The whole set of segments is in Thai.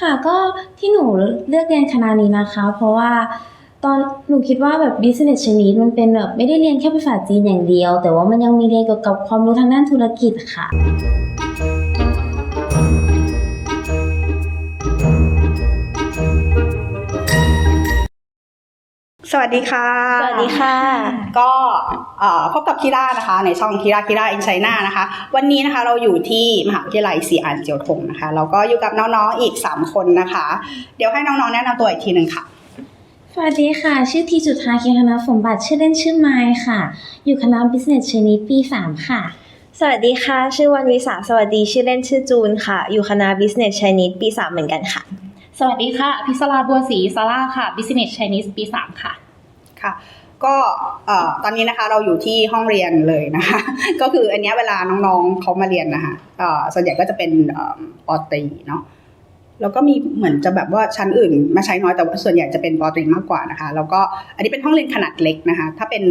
ค่ะก็ที่หนูเลือกเรียนคณะนี้นะคะ เพราะว่าตอนหนูคิดว่าแบบ business ชนิดมันเป็นแบบไม่ได้เรียนแค่ภาษาจีนอย่างเดียว แต่ว่ามันยังมีเรียนเกี่ยวกับความรู้ทางด้านธุรกิจค่ะ วัสดีค่ะ สวัสดีค่ะ ก็เอ่อพบกับคีร่านะคะ ในช่องคีร่าคีร่าอินไชน่านะคะ วันนี้นะคะเราอยู่ที่มหาวิทยาลัยซีอานเจียวทงนะคะแล้วก็อยู่กับน้องๆอีก 3 คนนะคะ เดี๋ยวให้น้องๆแนะนำตัวอีกทีหนึ่งค่ะ สวัสดีค่ะ ชื่อทีจุธาเคียงคณะสมบัติชื่อเล่นชื่อไมค์ค่ะ อยู่คณะ business Chinese ปีสามค่ะ สวัสดีค่ะ ชื่อวันวิสาสวัสดีชื่อเล่นชื่อจูนค่ะ อยู่คณะ Business Chinese ปีสามเหมือนกันค่ะ สวัสดีค่ะ พิศราบัวศรีซาร่าค่ะ Business Chinese ปี 3 ค่ะ ค่ะ ก็ตอนนี้นะคะเราอยู่ที่ห้องเรียนเลยนะคะ ก็คืออันนี้เวลาน้องๆเขามาเรียนนะคะส่วนใหญ่ก็จะเป็นปอตีเนาะแล้วก็มีเหมือนจะแบบว่าชั้นอื่นมาใช้น้อยแต่ว่าส่วนใหญ่จะเป็นปอตรีมากกว่านะคะ แล้วก็อันนี้เป็นห้องเรียนขนาดเล็กนะคะ ถ้าเป็น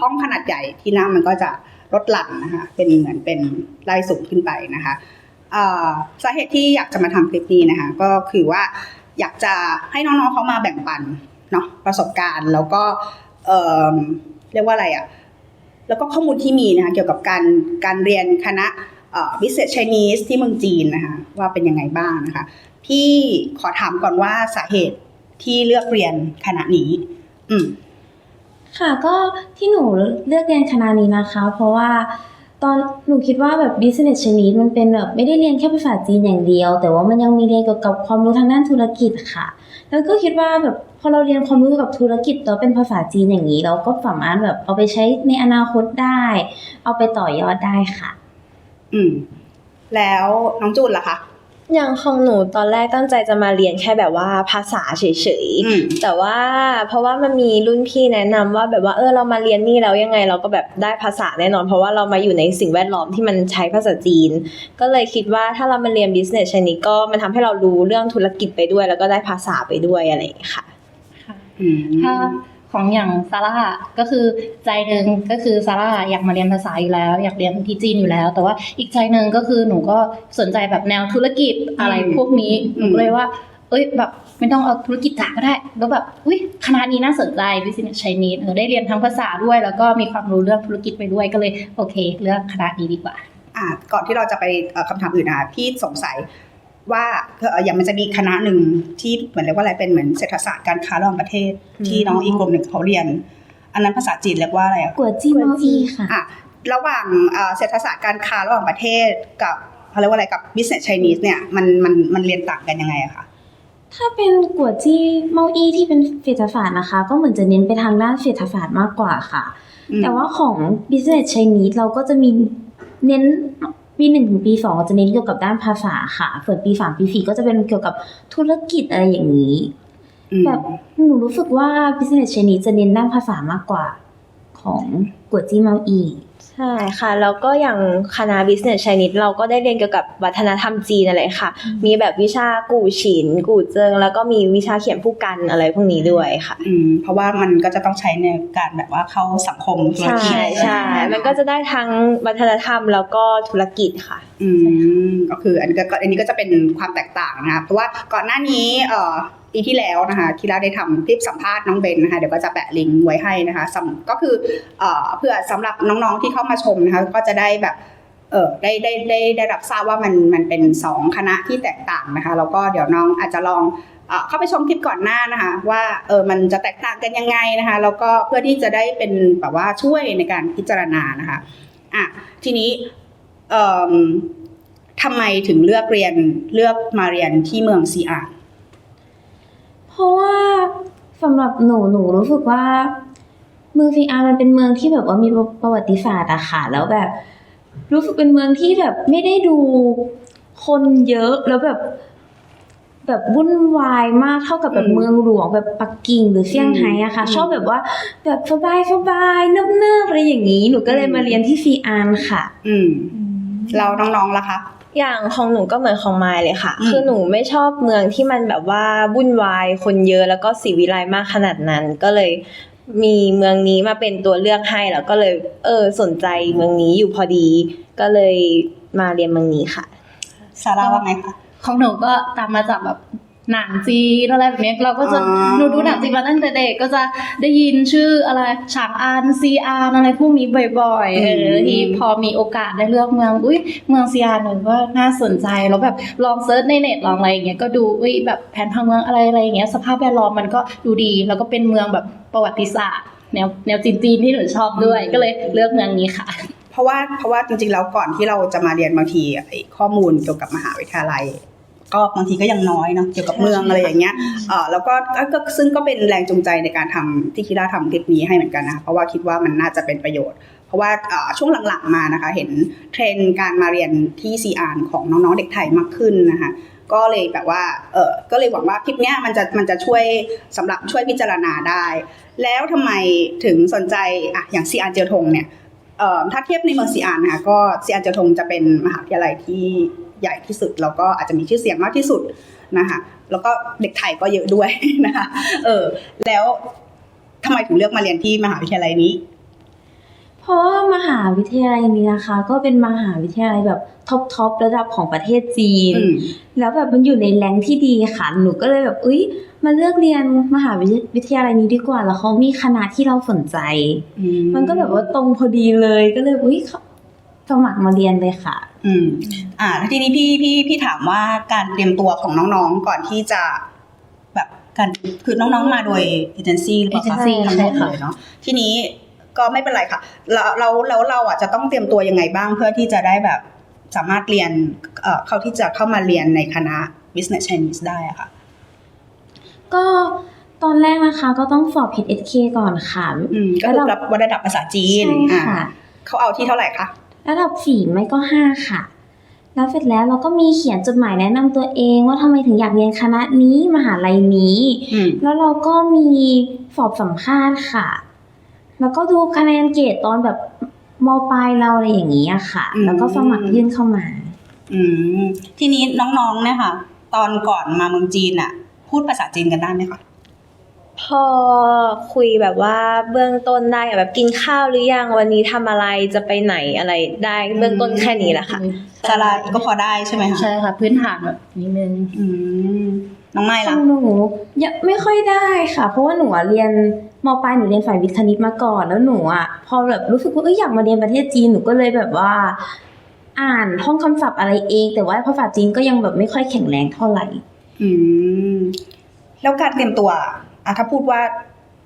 ห้องขนาดใหญ่ที่นั่งมันก็จะลดหลั่นนะคะ เป็นเหมือนเป็นไล่สูงขึ้นไปนะคะสาเหตุที่อยากจะมาทำคลิปนี้นะคะ ก็คือว่าอยากจะให้น้องๆเขามาแบ่งปัน เนาะประสบการณ์แล้วก็เอ่อเรียกว่าอะไรอะ่ะแล้วก็ข้อมูลที่มีนะคะเกี่ยวกับการการเรียนคณะเอ่อ Business Chinese ที่เมืองจีนนะคะว่าเป็นยังไงบ้างนะคะพี่ขอถามก่อนว่าสาเหตุที่เลือกเรียนคณะนี้ อืมค่ะก็ที่หนูเลือกเรียนคณะนี้นะคะ เพราะว่า ตอนหนูคิดว่าแบบ business Chinese มันเป็นแบบไม่ได้เรียนแค่ภาษาจีนอย่างเดียว แต่ว่ามันยังมีเรียนเกี่ยวกับความรู้ทางด้านธุรกิจค่ะ แล้วก็คิดว่าแบบพอเราเรียนความรู้เกี่ยวกับธุรกิจตัวเป็นภาษาจีนอย่างนี้ เราก็สามารถแบบเอาไปใช้ในอนาคตได้ เอาไปต่อยอดได้ค่ะ อืม แล้วน้องจูนล่ะคะ อย่างของหนูตอนแรกตั้งใจจะมาเรียนแค่แบบว่าภาษาเฉยอืมๆแต่ว่าเพราะว่ามันมีรุ่นพี่แนะนำว่าแบบว่าเออเรามาเรียนนี่แล้วยังไงเราก็แบบได้ภาษาแน่นอน เพราะว่าเรามาอยู่ในสิ่งแวดล้อมที่มันใช้ภาษาจีน ก็เลยคิดว่าถ้าเรามาเรียน business Chinese ก็มันทำให้เรารู้เรื่องธุรกิจไปด้วย แล้วก็ได้ภาษาไปด้วยอะไรอย่างเงี้ยค่ะอืมถ้า ของอย่างซาร่าก็คือใจหนึ่งก็คือซาร่าอยากมาเรียนภาษาอยู่แล้ว อยากเรียนที่จีนอยู่แล้ว แต่ว่าอีกใจหนึ่งก็คือหนูก็สนใจแบบแนวธุรกิจอะไรพวกนี้หนูก็เลยว่า เอ้ยแบบไม่ต้องเอาธุรกิจจ๋าก็ได้ แล้วแบบอุ้ยคณะนี้น่าสนใจ Business Chinese เออได้เรียนทั้งภาษาด้วย แล้วก็มีความรู้เรื่องธุรกิจไปด้วยก็เลยโอเค เลือกคณะนี้ดีกว่า อ่าก่อนที่เราจะไปเอ่อคำถามอื่นนะคะพี่สงสัย ว่าเอ่ออย่างมันจะมีคณะหนึ่งที่เหมือนเรียกว่าอะไรเป็นเหมือนเศรษฐศาสตร์การค้าระหว่างประเทศ ที่น้องอีกกลุ่มหนึ่งเขาเรียน อันนั้นภาษาจีนเรียกว่าอะไรอะกัวจี้เมาอีค่ะอะ ระหว่างเอ่อเศรษฐศาสตร์การค้าระหว่างประเทศกับเขาเรียกว่าอะไรกับ business Chinese เนี่ยมันมันมันเรียนต่างกันยังไงอะคะถ้าเป็นกัวจี้เมาอีที่เป็นเศรษฐศาสตร์นะคะ ก็เหมือนจะเน้นไปทางด้านเศรษฐศาสตร์มากกว่าค่ะอืมแต่ว่าของ business Chinese เราก็จะมีเน้น ปีหนึ่งถึงปีสองจะเน้นเกี่ยวกับด้านภาษาค่ะส่วนปีสามปีสี่ก็จะเป็นเกี่ยวกับธุรกิจอะไรอย่างนี้อืมแบบหนูรู้สึกว่า business Chinese จะเน้นด้านภาษามากกว่าของกัวจี้เมาอีใช่ค่ะ แล้วก็อย่างคณะ business Chinese เราก็ได้เรียนเกี่ยวกับวัฒนธรรมจีนอะไรค่ะ มีแบบวิชากู่ฉิน กู่เจิง แล้วก็มีวิชาเขียนผู้กันอะไรพวกนี้ด้วยค่ะอืมเพราะว่ามันก็จะต้องใช้ในการแบบว่าเข้าสังคมธุรใช่กิจใช่มันก็จะได้ทั้งวัฒนธรรมแล้วก็ธุรกิจค่ะ อืมก็คืออันนี้ก็อันนี้ก็จะเป็นความแตกต่างนะคะเพราะว่าก่อนหน้านี้เอ่อปีที่แล้วนะคะที่เราได้ทำคลิปสัมภาษณ์น้องเบนนะคะเดี๋ยวก็จะแปะลิงก์ไว้ให้นะคะสำก็คือเอ่อเพื่อสำหรับน้องๆที่ที่เข้ามาชมนะคะก็จะได้แบบเออได้ได้ได้ได้รับทราบว่ามันมันเป็นสองคณะที่แตกต่างนะคะแล้วก็เดี๋ยวน้องอาจจะลองเออเข้าไปชมคลิปก่อนหน้านะคะ ว่าเออมันจะแตกต่างกันยังไงนะคะแล้วก็เพื่อที่จะได้เป็นแบบว่าช่วยในการพิจารณานะคะอะทีนี้เอ่อทำไมถึงเลือกเรียนเลือกมาเรียนที่เมืองซีอาร์เพราะว่าสำหรับหนูหนูรู้สึกว่า เมืองซีอาร์มันเป็นเมืองที่แบบว่ามีประวัติศาสตร์อะค่ะ แล้วแบบ รู้สึกเป็นเมืองที่แบบไม่ได้ดูคนเยอะแล้วแบบ แบบวุ่นวายมากเท่ากับแบบเมืองหลวงแบบปักกิ่งหรือเซี่ยงไฮ้อะค่ะ ชอบแบบว่า แบบสบายสบายเนิบๆอะไรอย่างนี้ หนูก็เลยมาเรียนที่ซีอาร์ค่ะ อืม เราน้องๆล่ะคะอย่างของหนูก็เหมือนของไมล์เลยค่ะอืมคือหนูไม่ชอบเมืองที่มันแบบว่าวุ่นวายคนเยอะแล้วก็สีวิไลมากขนาดนั้น ก็เลย มีเมืองนี้มาเป็นตัวเลือกให้แล้วก็เลยเออสนใจเมืองนี้อยู่พอดี ก็เลยมาเรียนเมืองนี้ค่ะ สาร่าว่าไงคะของหนูก็ตามมาจากแบบ หนังจีนอะไรแบบเนี้ยเราก็จะอ๋อ หนูดูหนังจีนมาตั้งแต่เด็กก็จะได้ยินชื่ออะไรฉางอานซีอานอะไรพวกนี้บ่อยๆเออที่พอมีโอกาสได้เลือกเมืองอุ้ยเมืองซีอานหนูก็น่าสนใจแล้วแบบลองเซิร์ชในเน็ตลองอะไรอย่างเงี้ยก็ดูอุ้ยแบบแผนพังเมืองอะไรอะไรอย่างเงี้ยสภาพแวดล้อมมันก็ดูดี แล้วก็เป็นเมืองแบบประวัติศาสตร์ แนวแนวจีนๆที่หนูชอบด้วย ก็เลยเลือกเมืองนี้ค่ะ เพราะว่าเพราะว่าจริงๆแล้วก่อนที่เราจะมาเรียนบางทีไอ้ข้อมูลเกี่ยวกับมหาวิทยาลัย ก็บางทีก็ยังน้อยเนาะเกี่ยวกับเมืองอะไรอย่างเงี้ยเออแล้วก็ก็ก็ซึ่งก็เป็นแรงจูงใจในการทำที่คิดาทำคลิปนี้ให้เหมือนกันนะคะเพราะว่าคิดว่ามันน่าจะเป็นประโยชน์เพราะว่าเอ่อช่วงหลังๆมานะคะเห็นเทรนด์การมาเรียนที่ซีอาร์ของน้องๆเด็กไทยมากขึ้นนะคะก็เลยแบบว่าเออก็เลยหวังว่าคลิปเนี้ยมันจะมันจะช่วยสำหรับช่วยพิจารณาได้ แล้วทำไมถึงสนใจอะอย่างซีอาร์เจียวทงเนี่ยเอ่อถ้าเทียบในเมืองซีอานนะคะก็ซีอานเจียวทงจะเป็นมหาวิทยาลัยที่ ใหญ่ที่สุด แล้วก็อาจจะมีชื่อเสียงมากที่สุดนะคะแล้วก็เด็กไทยก็เยอะด้วยนะคะเออแล้วทำไมถึงเลือกมาเรียนที่มหาวิทยาลัยนี้ เพราะว่ามหาวิทยาลัยนี้นะคะ ก็เป็นมหาวิทยาลัยแบบท็อปทอประดับของประเทศจีนอืมแล้วแบบมันอยู่ในแรงค์ที่ดีค่ะหนูก็เลยแบบอุ้ยมาเลือกเรียนมหาวิทยาลัยนี้ดีกว่า แล้วเขามีคณะที่เราสนใจ มันก็แบบว่าตรงพอดีเลยก็เลยอุ้ยสมัครมาเรียนเลยค่ะ อืม อ่าแล้วทีนี้พี่พี่พี่ถามว่าการเตรียมตัวของน้องๆก่อนที่จะ แบบการคือน้องๆมาโดยเอเจนซี่หรือเปล่าคะ agency ทั้งหมดใช่ค่ะเลยเนาะทีนี้ก็ไม่เป็นไรค่ะเราเราเราเราอะจะต้องเตรียมตัวยังไงบ้างเพื่อที่จะได้แบบสามารถเรียนเอ่อเข้าที่จะเข้ามาเรียนในคณะ business Chinese ได้อะค่ะ ก็ตอนแรกนะคะก็ต้องสอบ HSK ก่อนค่ะอืมก็คือรับวัดระดับภาษาจีนใช่อ่าค่ะเขาเอาที่เท่าไหร่คะ ระดับสี่ไม่ก็ห้าค่ะ แล้วเสร็จแล้วเราก็มีเขียนจดหมายแนะนำตัวเอง ว่าทำไมถึงอยากเรียนคณะนี้มหาลัยนี้อืมแล้วเราก็มีสอบสัมภาษณ์ค่ะ แล้วก็ดูคะแนนเกรดตอนแบบมปลายเราอะไรอย่างนี้อะค่ะอืมแล้วก็สมัครยื่นเข้ามา อืมทีนี้น้องๆเนี่ยค่ะ ตอนก่อนมาเมืองจีนอะพูดภาษาจีนกันได้ไหมคะ พอคุยแบบว่าเบื้องต้นได้อะแบบกินข้าวหรือยังวันนี้ทำอะไรจะไปไหนอะไรได้เบื้องต้นแค่นี้แหละค่ะสาราก็พอได้ใช่ไหมคะใช่ค่ะ พื้นฐานแบบนิดนึงอืมน้องไม้ขล่ะองหนูยังไม่ค่อยได้ค่ะ เพราะว่าหนูอะเรียนมปลายหนูเรียนฝ่ายวิทย์คณิตมาก่อนแล้วหนูอะพอแบบรู้สึกว่าเอ้ยอยากมาเรียนประเทศจีนหนูก็เลยแบบว่า อ่านท่องคำศัพท์อะไรเอง แต่ว่าภาษาจีนก็ยังแบบไม่ค่อยแข็งแรงเท่าไหร่ อืมแล้วการเตรียมตัว อะถ้าพูดว่า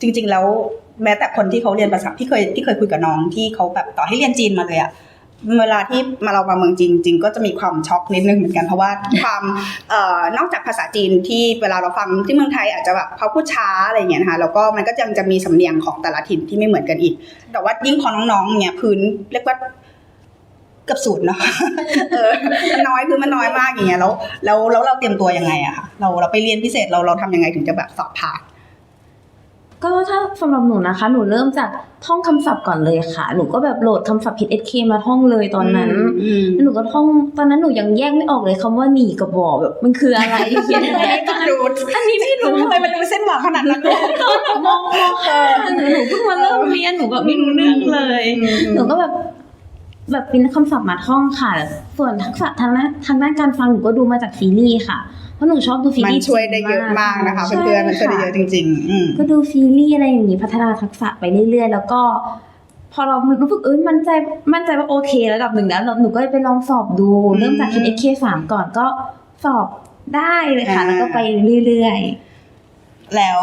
จริง ๆ แล้วแม้แต่คนที่เขาเรียนภาษาที่เคยที่เคยคุยกับน้องที่เขาแบบต่อให้เรียนจีนมาเลยอะเวลาที่มาเรามาเมืองจีนจริงก็จะมีความช็อกนิดนึงเหมือนกันเพราะว่าความออนอกจากภาษาจีนที่เวลาเราฟังที่เมืองไทยอาจจะแบบเขาพูดช้าอะไรเงี้ยนะคะแล้วก็มันก็ยังจะมีสำเนียงของแต่ละถิ่นที่ไม่เหมือนกันอีก แต่ว่ายิ่งพองน้องๆเนี่ยพื้นเรียกว่าเกือบศูนย์เนาะเออมันน้อยคือมันน้อยมากอย่างเงี้ยแล้วแล้วแล้วเราเตรียมตัวยังไงอะคะเราเราไปเรียนพิเศษเราเราทำยังไงถึงจะแบบสอบผ่าน ก็ถ้าสำหรับหนูนะคะ หนูเริ่มจากท่องคำศัพท์ก่อนเลยค่ะ หนูก็แบบโหลดคำศัพท์ HSK มาท่องเลยตอนนั้นอืมหนูก็ท่องตอนนั้นหนูยังแยกไม่ออกเลยคำว่าหนีกับบ่อแบบมันคืออะไรเขียนยังไงดูอันนี้ไม่รู้ทำไมมันดูเส้นหวางขนาดนั้นเลยตอนแบบมองมองค่ะหนูหนูเพิ่งมาเริ่มเรียนหนูแบบไม่รู้เรื่องเลย หนูก็แบบ แบบเป็นคำศัพท์มาท่องค่ะ ส่วนทักษะทางด้านทางด้านการฟังหนูก็ดูมาจากซีรีส์ค่ะ เพราะหนูชอบดูซีมันรีส์ช่วยได้เยอะมากนะคะเพื่อนๆมันช่วยได้เยอะจริงๆอืมก็ดูซีรีส์อะไรอย่างนี้พัฒนาทักษะไปเรื่อยๆ แล้วก็ พอเรารู้สึกเอ้ยมั่นใจมั่นใจว่าโอเคระดับหนึ่งแล้วหนูก็เลยไปลองสอบดู เริ่มจากอืม HSK สามก่อนก็สอบได้เลยค่ะอ่าแล้วก็ไปเรื่อยแล้ว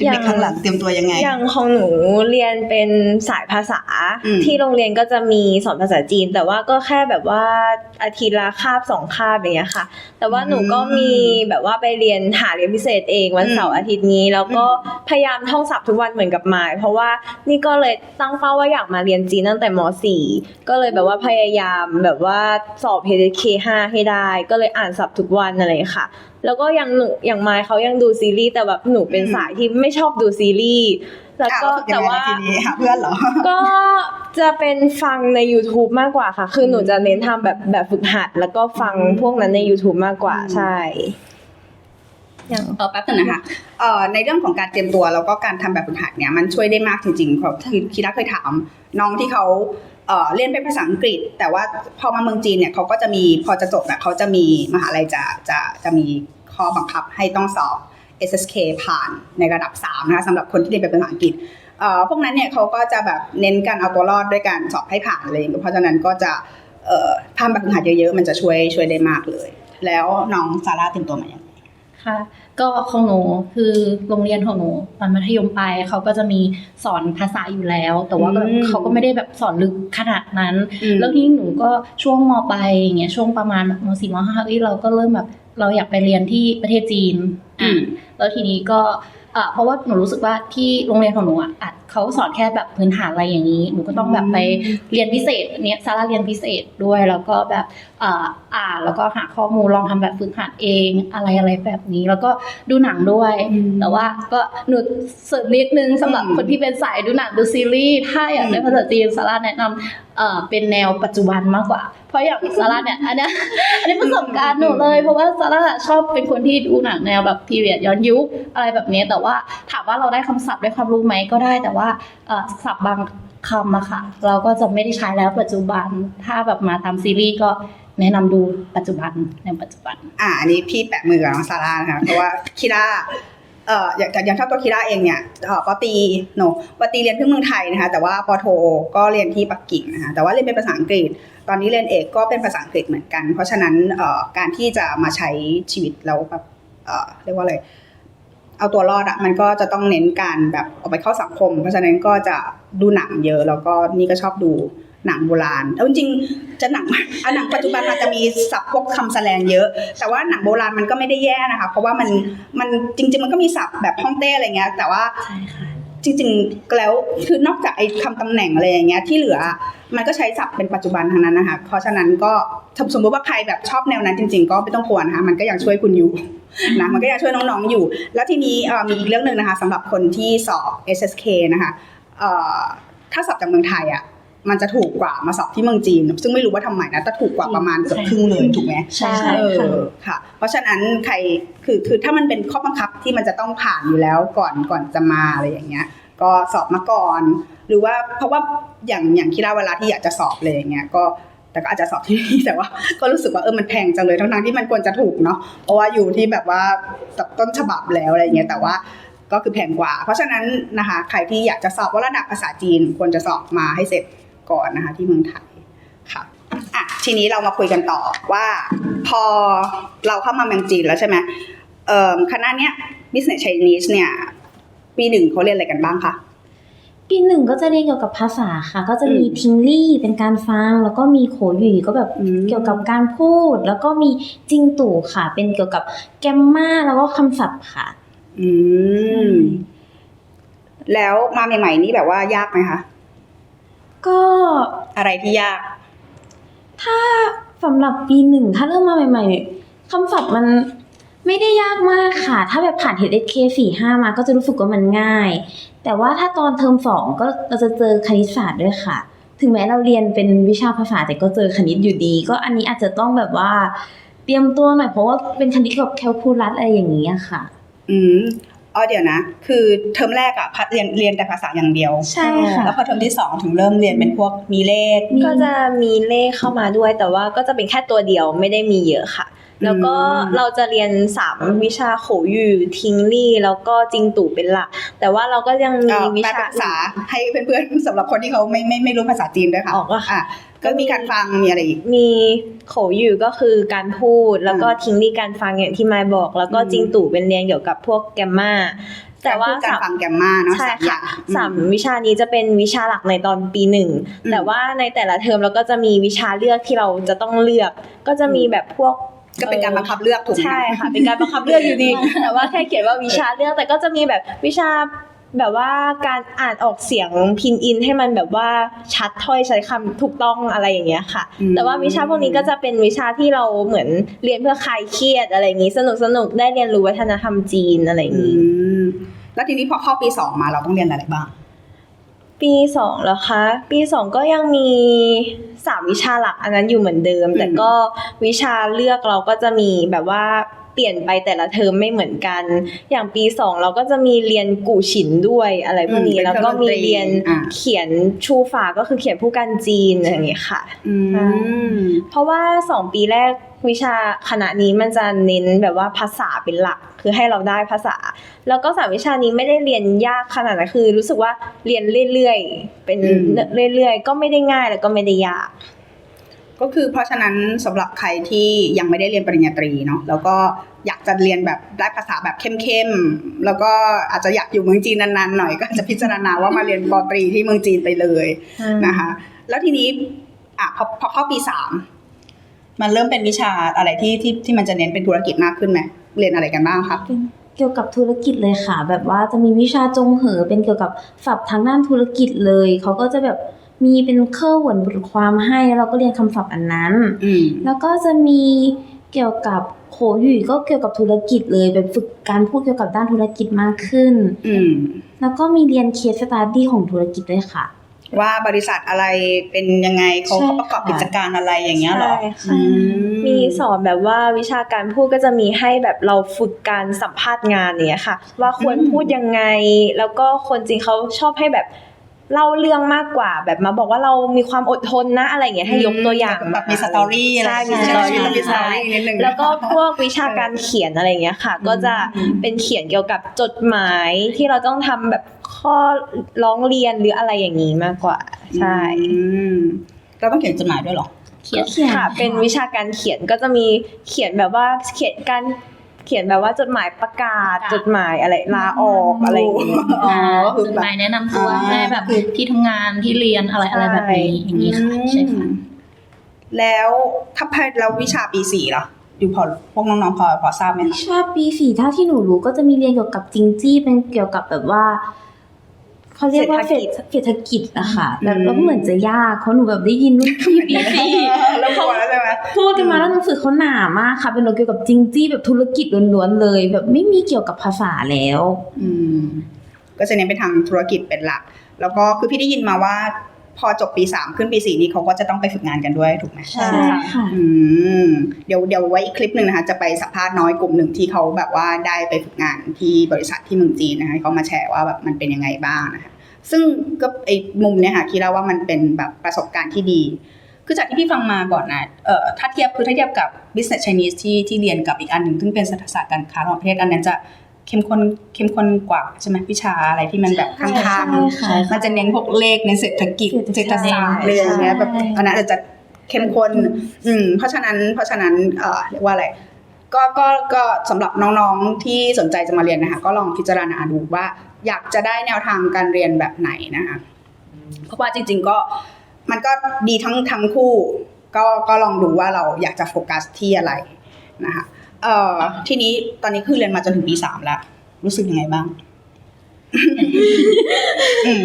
เด็อย่ากงๆข้างหลังเตรียมตัวยังไง อย่างของหนูเรียนเป็นสายภาษาอืมที่โรงเรียนก็จะมีสอนภาษาจีน แต่ว่าก็แค่แบบว่าอาทิตย์ละคาบสองคาบอย่างเงี้ยค่ะ แต่ว่าหนูก็มีแบบว่าไปเรียนหาเรียนพิเศษเองวันเสาร์อาทิตย์นี้ แล้วก็พยายามท่องศัพท์ทุกวันเหมือนกับมาย เพราะว่านี่ก็เลยตั้งเป้าว่าอยากมาเรียนจีนตั้งแต่ม .4 ก็เลยแบบว่าพยายามแบบว่าสอบ HSK 5 ให้ได้ ก็เลยอ่านศัพท์ทุกวันอะไรอย่างเงี้ยค่ะ แล้วก็ยังหนูอย่างมายเขายังดูซีรีส์แต่แบบหนูเป็นอืมสายที่ไม่ชอบดูซีรีส์แล้วก็อะแต่ว่าฝึกยังไงล่ะทีนี้หาเพื่อนเหรอ ก็จะเป็นฟังใน YouTube มากกว่าค่ะ คือหนูจะเน้นทำแบบแบบฝึกหัด แล้วก็ฟังอืมพวกนั้นใน YouTube มากกว่าอืมใช่อย่างเออแป๊บนึงนะคะเอ่อในเรื่องของการเตรียมตัวแล้วก็การทำแบบฝึกหัดเนี่ยมันช่วยได้มากจริงๆเพราะคือคีรักเคยถามน้องที่เขา เอ่อเรียนเป็นภาษาอังกฤษ แต่ว่าพอมาเมืองจีนเนี่ยเขาก็จะมีพอจะจบเนี่ยเขาจะมีมหาลัยจะจะจะมีข้อบังคับให้ต้องสอบ SSK ผ่านในระดับ3นะคะสำหรับคนที่เรียนเป็นภาษาอังกฤษเอ่อพวกนั้นเนี่ยเขาก็จะแบบเน้นการเอาตัวรอดด้วยการสอบให้ผ่านเลย เพราะฉะนั้นก็จะทำแบบฝึกหัดเยอะๆ มันจะช่วยช่วยได้มากเลย แล้วน้องซาร่าเตรียมตัวมายัง ค่ะก็ของหนูคือโรงเรียนของหนูตอนมัธยมปลายเขาก็จะมีสอนภาษาอยู่แล้ว แต่ว่าก็อืมเขาก็ไม่ได้แบบสอนลึกขนาดนั้นอืมแล้วที่หนูก็ช่วงมปลายอย่างเงี้ยช่วงประมาณมสี่มห้าเอ้ยเราก็เริ่มแบบเราอยากไปเรียนที่ประเทศจีนอืม แล้วทีนี้ก็เอ่อเพราะว่าหนูรู้สึกว่าที่โรงเรียนของหนูอะอาจเขาสอนแค่แบบพื้นฐานอะไรอย่างนี้ หนูก็ต้องแบบไปเรียนพิเศษเนี้ยซาร่าเรียนพิเศษด้วยแล้วก็แบบเอ่ออ่านแล้วก็หาข้อมูลลองทำแบบฝึกหัดเองอะไรอะไรแบบนี้ แล้วก็ดูหนังด้วยอืมแต่ว่าก็หนูเสริมนิดนึงสำหรับอืมคนที่เป็นสายดูหนังดูซีรีส์ถ้าอยากได้ภาษาจีนซาร่าแนะนำเอ่อเป็นแนวปัจจุบันมากกว่า เพราะอย่างซาร่าเนี่ยอันเนี้ยอันนี้ประสบการณ์หนูเลย เพราะว่าซาร่าชอบเป็นคนที่ดูหนังแนวแบบพีเรียดย้อนยุคอะไรแบบนี้แต่ว่าถามว่าเราได้คำศัพท์ได้ความรู้ไหมก็ได้ แต่ว่าศัพท์บางคำอะค่ะ เราก็จะไม่ได้ใช้แล้วปัจจุบัน ถ้าแบบมาตามซีรีส์ก็แนะนำดูปัจจุบันในปัจจุบัน อ่าอันนี้พี่แปะมือกับน้องซาร่านะคะเพราะว่าคิราเอ่ออย่างอย่างเท่าตัวคิราเองเนี่ยเอ่อปอตีโนปอตีเรียนที่เมืองไทยนะคะแต่ว่าปอโทก็เรียนที่ปักกิ่งนะคะแต่ว่าเรียนเป็นภาษาอังกฤษ ตอนนี้เรียนเอกก็เป็นภาษาอังกฤษเหมือนกัน เพราะฉะนั้นเอ่อการที่จะมาใช้ชีวิตแล้วแบบเอ่อเรียกว่าอะไร เอาตัวรอดอะมันก็จะต้องเน้นการแบบออกไปเข้าสังคม เพราะฉะนั้นก็จะดูหนังเยอะแล้วก็นี่ก็ชอบดูหนังโบราณเอาจริงจะหนังเอาหนังปัจจุบันมันจะมีศัพท์พวกคำแสลงเยอะ แต่ว่าหนังโบราณมันก็ไม่ได้แย่นะคะ เพราะว่ามันมันจริง ๆ มันก็มีศัพท์แบบฮ่องเต้อะไรเงี้ย แต่ว่าใช่ค่ะจริงๆแล้วคือนอกจากไอ้คำตำแหน่งอะไรอย่างเงี้ยที่เหลือ มันก็ใช้ศัพท์เป็นปัจจุบันทั้งนั้นนะคะ เพราะฉะนั้นก็ถ้าสมมติว่าใครแบบชอบแนวนั้นจริง ๆ ก็ไม่ต้องกลัวนะคะมันก็ยังช่วยคุณอยู่ นะมันก็ยังช่วยน้องๆอยู่ แล้วทีนี้เอ่อมีอีกเรื่องหนึ่งนะคะสำหรับคนที่สอบ SSK นะคะเอ่อถ้าสอบจากเมืองไทยอะมันจะถูกกว่ามาสอบที่เมืองจีน ซึ่งไม่รู้ว่าทำไมนะแต่ถูกกว่าประมาณเกือบครึ่งเลยถูกไหมใช่เอค่ะอค่ะ เพราะฉะนั้นใครคือคือถ้ามันเป็นข้อบังคับที่มันจะต้องผ่านอยู่แล้วก่อนก่อนจะมาอะไรอย่างเงี้ย ก็สอบมาก่อน หรือว่าเพราะว่าอย่างอย่างที่เราเวลาที่อยากจะสอบเลยอย่างเงี้ยก็ แต่ก็อาจจะสอบที่นี่แต่ว่า ก็รู้สึกว่าเออมันแพงจังเลยทั้งๆที่มันควรจะถูกเนาะเพราะว่าอยู่ที่แบบว่าต้นฉบับแล้วอะไรเงี้ยแต่ว่าก็คือแพงกว่า เพราะฉะนั้นนะคะใครที่อยากจะสอบว่าระดับภาษาจีนควรจะสอบมาให้เสร็จก่อนนะคะที่เมืองไทยค่ะอะทีนี้เรามาคุยกันต่อว่าพอเราเข้ามาเมืองจีนแล้วใช่ไหมเอ่อคณะเนี้ย business Chinese เนี่ยปีหนึ่งเขาเรียนอะไรกันบ้างคะ ปีหนึ่งก็จะเรียนเกี่ยวกับภาษาค่ะ ก็จะมีอืมทิงลี่เป็นการฟัง แล้วก็มีโขหยี่ก็แบบอืมเกี่ยวกับการพูด แล้วก็มีจิงตู่ค่ะ เป็นเกี่ยวกับแกมมาแล้วก็คำศัพท์ค่ะ อืมแล้วมาใหม่ๆนี่แบบว่ายากไหมคะก็อะไรที่ยาก ถ้าสำหรับปีหนึ่งถ้าเริ่มมาใหม่ๆคำศัพท์มันไม่ได้ยากมากค่ะ ถ้าแบบผ่าน HSK สี่ห้ามาก็จะรู้สึกว่ามันง่าย แต่ว่าถ้าตอนเทอมสองก็เราจะเจอคณิตศาสตร์ด้วยค่ะ ถึงแม้เราเรียนเป็นวิชาภาษาแต่ก็เจอคณิตอยู่ดี ก็อันนี้อาจจะต้องแบบว่า เตรียมตัวหน่อยเพราะว่าเป็นคณิตกับแคลคูลัสอะไรอย่างนี้อะค่ะ อืมอ๋อเดี๋ยวนะ คือเทอมแรกอะพัดเรียนเรียนแต่ภาษาอย่างเดียว ใช่ค่ะ แล้วพอเทอมที่สองถึงเริ่มเรียนเป็นพวกมีเลขมีก็จะมีเลขเข้ามาด้วย แต่ว่าก็จะเป็นแค่ตัวเดียวไม่ได้มีเยอะค่ะ แล้วก็อืมเราจะเรียนสามวิชาโขยู่ทิงลี่แล้วก็จิงตู่เป็นหลัก แต่ว่าเราก็ยังมีเอ่อวิแปลชาภาษาให้เพื่อนๆสำหรับคนที่เขาไม่ไม่ไม่รู้ภาษาจีนด้วยค่ะออกว่าอะก็มีการฟังมีอะไรอีก มีโขยู่ก็คือการพูดแล้วก็อืมทิงลี่การฟังอย่างที่มายบอก แล้วก็อืมจิงตู่เป็นเรียนเกี่ยวกับพวกแกมมาแต่ว่าการพูดการฟังแกมมาเนาะใช่สามอค่ะย่างสามวิชานี้จะเป็นวิชาหลักในตอนปีหนึ่งอืมแต่ว่าในแต่ละเทอมเราก็จะมีวิชาเลือกที่เราจะต้องเลือก ก็จะมีแบบพวก ก็เป็นการบังคับเลือกถูกไหมใช่ค่ะเป็นการบังคับเลือกอยู่ดีแต่ว่าแค่เขียนว่าวิชาเลือกแต่ก็จะมีแบบวิชาแบบว่าการอ่านออกเสียงพินอินให้มันแบบว่าชัดถ้อยใช้คำถูกต้องอะไรอย่างเงี้ยค่ะอืมแต่ว่าวิชาพวกนี้ก็จะเป็นวิชาที่เราเหมือนเรียนเพื่อคลายเครียดอะไรอย่างงี้สนุกสนุกได้เรียนรู้วัฒนธรรมจีนอะไรอย่างอืงี้มแล้วทีนี้พอเข้าปีสองมาเราต้องเรียนอะไรบ้าง ปีสองแล้วคะ ปีสองก็ยังมีสามวิชาหลักอันนั้นอยู่เหมือนเดิม แต่ก็วิชาเลือกเราก็จะมีแบบว่า ลี่ยนไปแต่ละเทอมไม่เหมือนกัน อย่างปีสองเราก็จะมีเรียนกู่ฉินด้วยอะไรพวกนี้อืมเป็นแล้วก็มีเรียนเครื่องดนตรีอะเขียนชูฝาก็คือเขียนผู้กันจีนอะไรอย่างเงี้ยค่ะอืมเพราะว่าสองปีแรกวิชาคณะนี้มันจะเน้นแบบว่าภาษาเป็นหลักคือให้เราได้ภาษา แล้วก็สามวิชานี้ไม่ได้เรียนยากขนาดนั้นคือ รู้สึกว่าเรียนเรื่อยๆเป็นอืมเรื่อยๆ ก็ไม่ได้ง่ายแล้วก็ไม่ได้ยาก ก็คือเพราะฉะนั้นสำหรับใครที่ยังไม่ได้เรียนปริญญาตรีเนาะแล้วก็ อยากจะเรียนแบบได้ภาษาแบบเข้มๆ แล้วก็อาจจะอยากอยู่เมืองจีนนานๆหน่อยก็อาจจะพิจารณาว่ามาเรียนปอตรีที่เมืองจีนไปเลยนะคะ แล้วทีนี้อะพอพอเข้าปีสามมันเริ่มเป็นวิชาอะไรที่ที่ที่มันจะเน้นเป็นธุรกิจมากขึ้นไหมเรียนอะไรกันบ้างคะเป็นเกี่ยวกับธุรกิจเลยค่ะ แบบว่าจะมีวิชาจงเหอเป็นเกี่ยวกับศัพท์ทางด้านธุรกิจเลยเขาก็จะแบบมีเป็นเครื่องหวนบทความให้แล้วเราก็เรียนคำศัพท์อันนั้นอืมแล้วก็จะมีเกี่ยวกับ โขหยุ่ยก็เกี่ยวกับธุรกิจเลยแบบฝึกการพูดเกี่ยวกับด้านธุรกิจมากขึ้น อืม แล้วก็มีเรียนเคสสตาดี้ของธุรกิจด้วยค่ะ ว่าบริษัทอะไรเป็นยังไงเขาใช่เขาประกอบค่ะ กิจการอะไรอย่างเงี้ยเหรอใช่ค่ะ อืมีสอนแบบว่าวิชาการพูดก็จะมีให้แบบเราฝึกการสัมภาษณ์งานเนี้ยค่ะ ว่าควรพูดยังไง แล้วก็คนจริงเขาชอบให้แบบ เล่าเรื่องมากกว่า แบบมาบอกว่าเรามีความอดทนนะอะไรอย่างเงี้ยให้ยกตัวอย่างแบบมีสตอรี่อะไรใช่มีสใช่ตอชีรี่วิตมีสตอรี่นิดนึงแล้วก็พวกวิชาการเขียนอะไรอย่างเงี้ยค่ะ ก็จะเป็นเขียนเกี่ยวกับจดหมายที่เราต้องทำแบบข้อร้องเรียนหรืออะไรอย่างนี้มากกว่าใช่อืมเราต้องเขียนจดหมายด้วยเหรอเขียนเขียนค่ะ เป็นวิชาการเขียนก็จะมีเขียนแบบว่าเขียนการ เขียนแบบว่าจดหมายประกาศจดหมายอะไรลาออกอะไรอย่างเงี้ยอ๋อก็คือจดแบหบมายแนะนำตัวอ่าให้แบบที่ทำงานที่เรียนอะไรอะไรแบบนี้อย่างนี้ค่ะใช่ค่ะแล้วถ้าพเราวิชาปีสี่เหรออยู่พอพวกน้องๆพอพอทราบไหมวิชาปีสี่ถ้าที่หนูรู้ก็จะมีเรียนเกี่ยวกับจิงจี้เป็นเกี่ยวกับแบบว่า เขาเรียกว่าเศรษฐกิจเศรษฐกิจอะค่ะแบบแล้วเหมือนจะยากเพราะหนูแบบได้ยินรุ่นพี่ปีสี่แล้วกลัวแล้วใช่ไหมพูดกันมาแล้วหนังสือเขาหนามากค่ะเป็นเกี่ยวกับจิงจี้แบบธุรกิจล้วนๆเลย แบบไม่มีเกี่ยวกับภาษาแล้ว อืมก็จะเน้นไปทางธุรกิจเป็นหลัก แล้วก็คือพี่ได้ยินมาว่า พอจบปีสามขึ้นปีสี่นี้เขาก็จะต้องไปฝึกงานกันด้วยถูกไหมใช่ค่ะอืมเดี๋ยวเดี๋ยวไว้อีกคลิปหนึ่งนะคะ จะไปสัมภาษณ์น้อยกลุ่มหนึ่งที่เขาแบบว่าได้ไปฝึกงานที่บริษัทที่เมืองจีนนะคะให้เขามาแชร์ว่าแบบมันเป็นยังไงบ้างนะคะซึ่งก็ไอ้มุมเนี้ยค่ะคิดแล้วว่ามันเป็นแบบประสบการณ์ที่ดี คือจากที่พี่ฟังมาก่อนนะเอ่อถ้าเทียบคือถ้าเทียบกับ business Chinese ที่ที่เรียนกับอีกอันหนึ่งซึ่งเป็นศาสตร์การค้าระหว่างประเทศอันนั้นจะ เข้มข้นเข้มข้นกว่าใช่ไหมวิชาอะไรที่มันแบบข้างใช่ๆค่ะมันจะเน้นพวกเลขในเศรษฐกิจเศเศรรษษฐฐศาศาสสตตร์ร์เลยอย่างเงี้ยแบบใช่อันนั้นอาจจะเข้มข้นอืมเพราะฉะนั้นเพราะฉะนั้นเอ่อเรียกว่าอะไรก็ก็ก็สำหรับน้องๆที่สนใจจะมาเรียนนะคะ ก็ลองพิจารณาดูว่า อยากจะได้แนวทางการเรียนแบบไหนนะคะเพราะว่าจริง ๆก็มันก็ดีทั้งทั้งคู่ ก็ก็ลองดูว่าเราอยากจะโฟกัสที่อะไรนะคะ เอ่อทีนี้ตอนนี้คือเรียนมาจนถึงปีสามแล้ว รู้สึกยังไงบ้าง อืม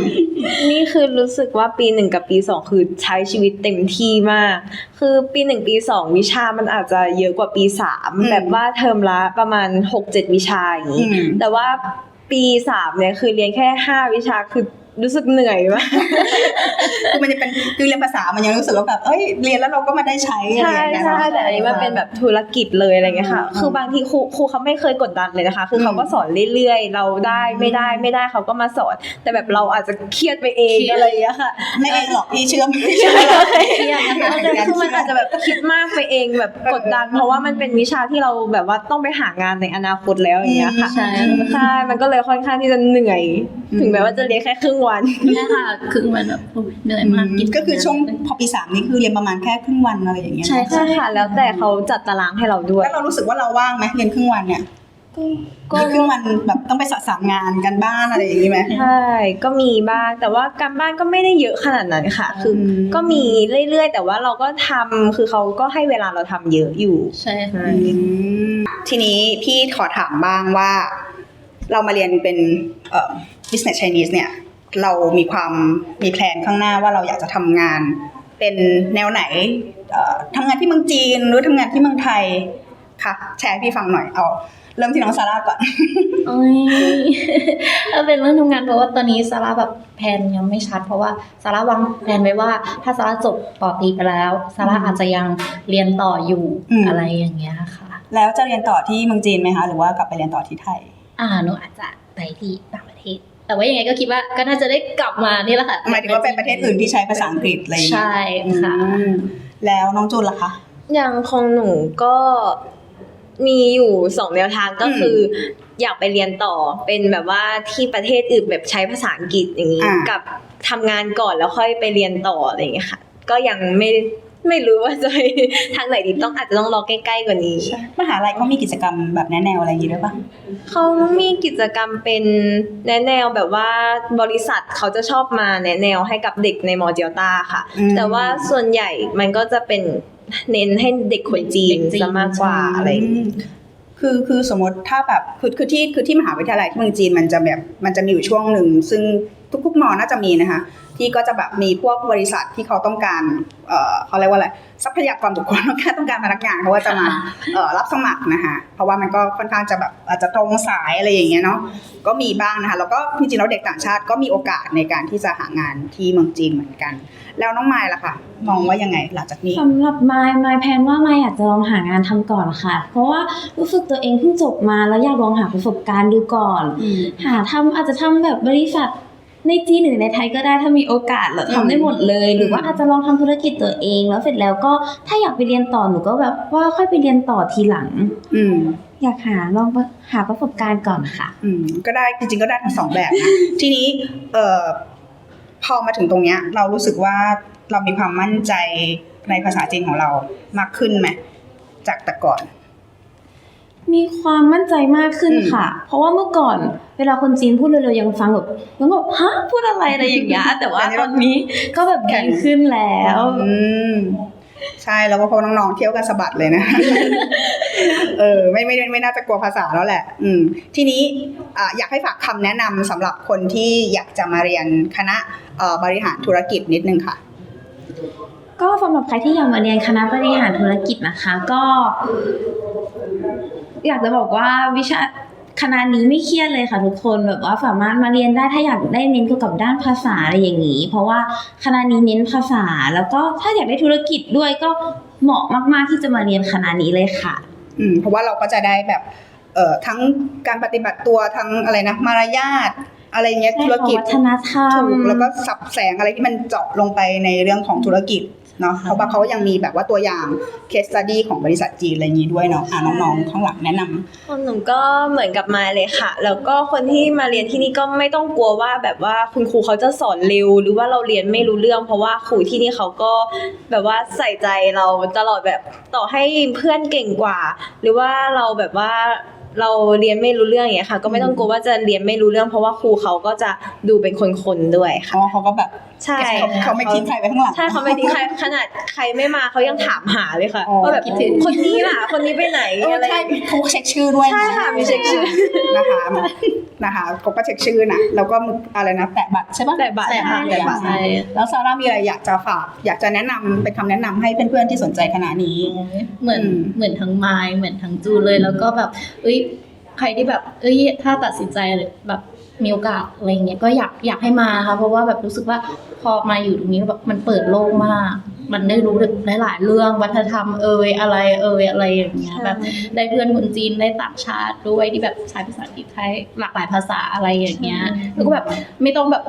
นี่คือรู้สึกว่าปีหนึ่งกับปีสองคือใช้ชีวิตเต็มที่มาก คือปีหนึ่งปีสองวิชามันอาจจะเยอะกว่าปีสามอืมแบบว่าเทอมละประมาณหกเจ็ดวิชาอย่างนี้ อืม แต่ว่าปีสามเนี่ยคือเรียนแค่ห้าวิชาคือ รู้สึกเหนื่อยมากคือมันจะเป็นคือเรียนภาษามันยังรู้สึกว่าแบบเอ้ยเรียนแล้วเราก็มาได้ใช้อะไรใช่อย่างเงี้ยใช่เนาะแต่อันนี้มันเป็นแบบธุรกิจเลยอะไรเงี้ยค่ะอืมคือบางทีครูครูเขาไม่เคยกดดันเลยนะคะ คือมเขาก็สอนเรื่อยๆ เราได้ไม่ได้ไม่ได้เขาก็มาสอน แต่แบบเราอาจจะเครียดไปเองอะไรอย่างเงี้ยค่ะไม่เองหรอกพี่เชื่อมใช่คือมันอาจจะแบบคิดมากไปเองแบบกดดัน เพราะว่ามันเป็นวิชาที่เราแบบว่าต้องไปหางานในอนาคตแล้วอย่างเงี้ยค่ะใช่ใช่มันก็เลยค่อนข้างที่จะเหนื่อยอืมถึงแม้ว่าจะเรียนแค่ครึ่งวันใช่ค่ะคือมันแบบโอ้ยเหนื่อยมากกินก็คือช่วงพอปีสามนี่คือเรียนประมาณแค่ครึ่งวันอะไรอย่างเงี้ยใช่ใช่ค่ะ แล้วแต่เขาจัดตารางให้เราด้วยแล้วเรารู้สึกว่าเราว่างไหมเรียนครึ่งวันเนี่ยก็หรือครึ่งวันแบบต้องไปสะสางงานกันบ้านอะไรอย่างงี้ไหมใช่ก็มีบ้างแต่ว่าการบ้านก็ไม่ได้เยอะขนาดนั้นค่ะ คืออมก็มีเรื่อยๆ แต่ว่าเราก็ทำคือเขาก็ให้เวลาเราทำเยอะอยู่ใช่ค่ะอืมทีนี้พี่ขอถามบ้างว่า เรามาเรียนเป็นเอ่อ business Chinese เนี่ย เรามีความมีแผนข้างหน้าว่าเราอยากจะทำงาน เป็นแนวไหนเอ่อทำงานที่เมืองจีนหรือทำงานที่เมืองไทยคะแชร์ให้พี่ฟังหน่อยเอาเริ่มที่น้องซาร่าก่อนโอ้ยถ้าเป็นเรื่องทำงานเพราะว่าตอนนี้ซาร่าแบบแผนยังไม่ชัด เพราะว่าซาร่าวางแผนไว้ว่า ถ้าซาร่าจบปอตรีไปแล้วซาร่าอาจจะยังเรียนต่ออยู่อืมอะไรอย่างเงี้ยค่ะ แล้วจะเรียนต่อที่เมืองจีนไหมคะ หรือว่ากลับไปเรียนต่อที่ไทย อ่าหนูอาจจะไปที่ต่างประเทศ แต่ว่ายังไงก็คิดว่าก็น่าจะได้กลับมานี่แหละค่ะหมายถึงว่าเป็นประเทศอื่นที่ใช้ภาษาอังกฤษอะไรอย่างเงี้ยใช่ค่ะอืมแล้วน้องจูนล่ะคะ อย่างของหนูก็มีอยู่สองแนวทางก็คือออยากไปเรียนต่อเป็นแบบว่าที่ประเทศอื่นแบบใช้ภาษาอังกฤษอย่างนี้อ่ากับทำงานก่อนแล้วค่อยไปเรียนต่ออะไรอย่างเงี้ยค่ะ ก็ยังไม่ ไม่รู้ว่าจะไปทางไหนดีต้องอาจจะต้องรอใกล้ๆกว่านี้มหาลัยเขามีกิจกรรมแบบแนวๆอะไรอย่างงี้ด้วยปะเขามีกิจกรรมเป็นแนะแนวแบบว่าบริษัทเขาจะชอบมาแนะแนวให้กับเด็กในมอเจลตาค่ะ แต่ว่าส่วนใหญ่มันก็จะเป็นเน้นให้เด็กคนจีนเด็กจีนจะมากกว่าอะไรอย่างงี้มคือคือสมมติถ้าแบบคือคือที่คือที่มหาวิทยาลัยที่เมืองจีนมันจะแบบมันจะมีอยู่ช่วงหนึ่งซึ่งทุกๆมอน่าจะมีนะคะ ที่ก็จะแบบมีพวกบริษัทที่เขาต้องการเอ่อเขาเรียกว่าอะไรทรัพยากรบุคคลต้องการต้องการพนักงานเขาก็จะมาเอ่อรับสมัครนะคะเพราะว่ามันก็ค่อนข้างจะแบบอาจจะตรงสายอะไรอย่างเงี้ยเนาะก็มีบ้างนะคะแล้วก็จริงๆแล้วเด็กต่างชาติก็มีโอกาสในการที่จะหางานที่เมืองจีนเหมือนกัน แล้วน้องไมล์ล่ะค่ะมองว่ายังไงหลังจากนี้สำหรับไมล์ไมล์แพลนว่าไมล์อยากจะลองหางานทำก่อนค่ะ เพราะว่ารู้สึกตัวเองเพิ่งจบมาแล้วอยากลองหาประสบการณ์ดูก่อน หาทำอาจจะทำแบบบริษัท ในจีนหรือในไทยก็ได้ถ้ามีโอกาสเราทำได้หมดเลย หรือว่าอาจจะลองทำธุรกิจตัวเอง แล้วเสร็จแล้วก็ถ้าอยากไปเรียนต่อหนูก็แบบว่าค่อยไปเรียนต่อทีหลัง อืมอยากหาลองหาประสบการณ์ก่อนค่ะ อืมก็ได้จริงๆก็ได้ทั้งสองแบบนะทีนี้เอ่อพอมาถึงตรงเนี้ย เรารู้สึกว่าเรามีความมั่นใจในภาษาจีนของเรามากขึ้นไหมจากแต่ก่อน มีความมั่นใจมากขึ้นอืมค่ะ เพราะว่าเมื่อก่อนเวลาคนจีนพูดเร็วๆยังฟังแบบยังแบบฮะพูดอะไรอะไรอย่างเงี้ยแต่ว่าตอนนี้ก็แบบดีขึ้นแล้วอืมใช่แล้วก็เพราะน้องๆเที่ยวกันสะบัดเลยนะ เออไม่ไม่ไม่ไม่น่าจะกลัวภาษาแล้วแหละ อืมทีนี้อะอยากให้ฝากคำแนะนำสำหรับคนที่อยากจะมาเรียนคณะเอ่อบริหารธุรกิจนิดนึงค่ะก็สำหรับใครที่อยากมาเรียนคณะบริหารธุรกิจนะคะ ก็ อยากจะบอกว่าวิชาคณะนี้ไม่เครียดเลยค่ะทุกคนแบบว่าสามารถมาเรียนได้ถ้าอยากได้เน้นเกี่ยวกับด้านภาษาอะไรอย่างนี้ เพราะว่าคณะนี้เน้นภาษา แล้วก็ถ้าอยากได้ธุรกิจด้วยก็เหมาะมาก ๆที่จะมาเรียนคณะนี้เลยค่ะ อืมเพราะว่าเราก็จะได้แบบเอ่อทั้งการปฏิบัติตัวทั้งอะไรนะมารยาทอะไรเงี้ยธุรกิจวัฒนธรรมถูกแล้วก็สับแสงอะไรที่มันเจาะลงไปในเรื่องของธุรกิจ เนาะเพราะว่าเขายังมีแบบว่าตัวอย่าง case study ของบริษัทจีนอะไรอย่างนี้ด้วยเนาะอะน้องๆข้างหลังแนะนำของหนูก็เหมือนกับมายเลยค่ะ แล้วก็คนที่มาเรียนที่นี่ก็ไม่ต้องกลัวว่าแบบว่าคุณครูเขาจะสอนเร็ว หรือว่าเราเรียนไม่รู้เรื่อง เพราะว่าครูที่นี่เขาก็แบบว่าใส่ใจเราตลอดแบบต่อให้เพื่อนเก่งกว่า หรือว่าเราแบบว่าเราเรียนไม่รู้เรื่องอย่างเงี้ยค่ะ ก็ไม่ต้องกลัวว่าจะเรียนไม่รู้เรื่อง เพราะว่าครูเขาก็จะดูเป็นคนๆด้วยค่ะอ๋อเขาก็แบบใช่เขาเขาไม่ทิ้งใครไว้ข้างหลังใช่เขาไม่ทิ้งใครขนาดใครไม่มาเขายังถามหาเลยค่ะอ๋อว่าแบบคนนี้ล่ะคนนี้ไปไหนเอออะไรใช่เขาเช็คชื่อด้วยนใช่ค่ะมีเช็คชื่อนะคะนะคะเขาก็เช็คชื่อน่ะแล้วก็อะไรนะแตะบัตรใช่ปะแตะบัตรแตะบัตรใช่แตะบัตรใช่แล้วซาร่ามีอะไรอยากจะฝากอยากจะแนะนำเป็นคำแนะนำให้เพื่อนๆที่สนใจคณะนี้ เหมือนอืมเหมือนทั้งไมล์เหมือนทั้งจูเลยแล้วก็แบบเอ้ยใครที่แบบเอ้ยถ้าตัดสินใจแบบ มีโอกาสอะไรเงี้ยก็อยากอยากให้มาค่ะเพราะว่าแบบรู้สึกว่าพอมาอยู่ตรงนี้แบบมันเปิดโลกมาก มันได้รู้หลายๆเรื่องวัฒนธรรมเอ่ยอะไรเอ่ยอะไรอย่างเงี้ยแบบได้เพื่อนคนจีนได้ต่างชาติด้วยที่แบบใช้ภาษาอังกฤษใช้หลากหลายภาษาอะไรอย่างเงี้ยใช่แล้วก็แบบไม่ต้องแบบ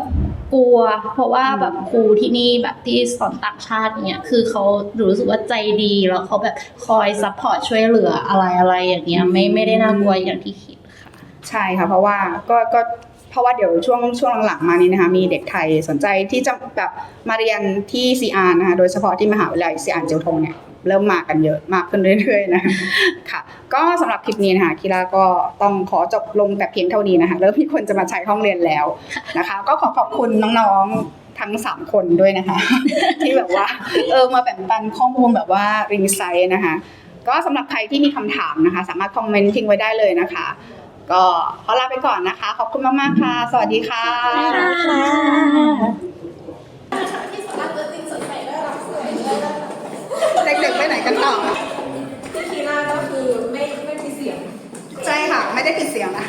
กลัว เพราะว่าแบบครูที่นี่แบบที่สอนต่างชาติเนี่ยคือเขารู้สึกว่าใจดีแล้วเขาแบบคอยซัพพอร์ตช่วยเหลืออะไรอะไรอย่างเงี้ยไม่ไม่ได้น่ากลัวอย่างที่คิดค่ะ ใช่ค่ะเพราะว่าก็ก็เพ ราะว่าเดี๋ยวช่วงช่วงหลังๆมานี้นะคะมีเด็กไทยสนใจที่จะแบบมาเรียนที่ CR นะคะโดยเฉพาะที่มหาวิทยาลัย CR เจียวทงเนี่ยเริ่มมากันเยอะมากขึ้นเรื่อยๆนะคะค่ะ ก็สำหรับคลิปนี้นะคะคิราก็ต้องขอจบลงแต่เพียงเท่านี้นะคะแล้วมีคนจะมาใช้ห้องเรียนแล้วนะคะ ก็ขอขอบคุณน้องๆทั้งสามคนด้วยนะคะ ที่แบบว่าเออมาแบ่งปันข้อมูลแบบว่าริงไซด์นะคะ ก็สำหรับใครที่มีคำถามนะคะ สามารถคอมเมนต์ทิ้งไว้ได้เลยนะคะ ก็ขอลาไปก่อนนะคะ ขอบคุณมากๆค่ะ สวัสดีค่ะเด็กๆไปไหนกันต่อ ที่คีน่าก็คือไม่ไม่มีเสียง ใช่ค่ะ ไม่ได้ปิดเสียงนะ